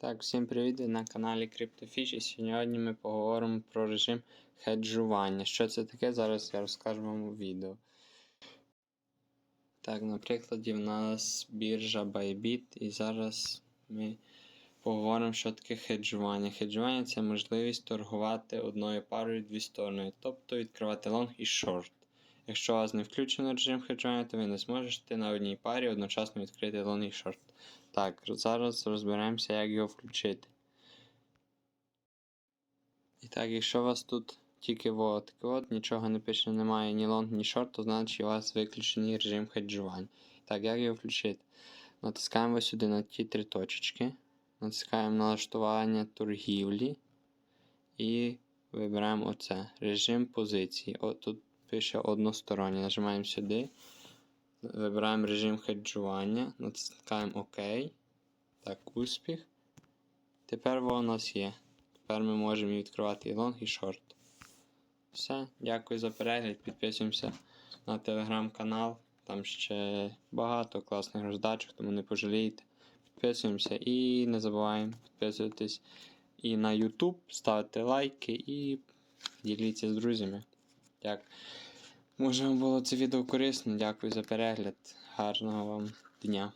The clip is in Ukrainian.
Так, всім привіт! На каналі CryptoFish і сьогодні ми поговоримо про режим хеджування. Що це таке, зараз я розкажу вам у відео. Так, на прикладі в нас біржа Bybit і зараз ми поговоримо, що таке хеджування. Хеджування це можливість торгувати одною парою дві сторони, тобто відкривати лонг і шорт. Якщо у вас не включено режим хеджування, то ви не зможете на одній парі одночасно відкрити лонг і шорт. Так, зараз розберемося, як його включити. І так, якщо у вас тут тільки вот, от, нічого не пише, немає ні лонг, ні шорт, то значить у вас виключений режим хеджування. Так, як його включити? Натискаємо сюди на ті три точечки. Натискаємо налаштування торгівлі. І вибираємо оце. Режим позиції. О, тут пише односторонній. Нажимаємо сюди. Вибираємо режим хеджування, натискаємо ОК. Так, успіх. Тепер воно у нас є. Тепер ми можемо відкривати і лонг, і шорт. Все, дякую за перегляд. Підписуємося на телеграм-канал. Там ще багато класних роздачок, тому не пожалієте. Підписуємося і не забуваємо підписуватись і на YouTube, ставити лайки і діліться з друзями. Дякую. Може вам було це відео корисно. Дякую за перегляд. Гарного вам дня.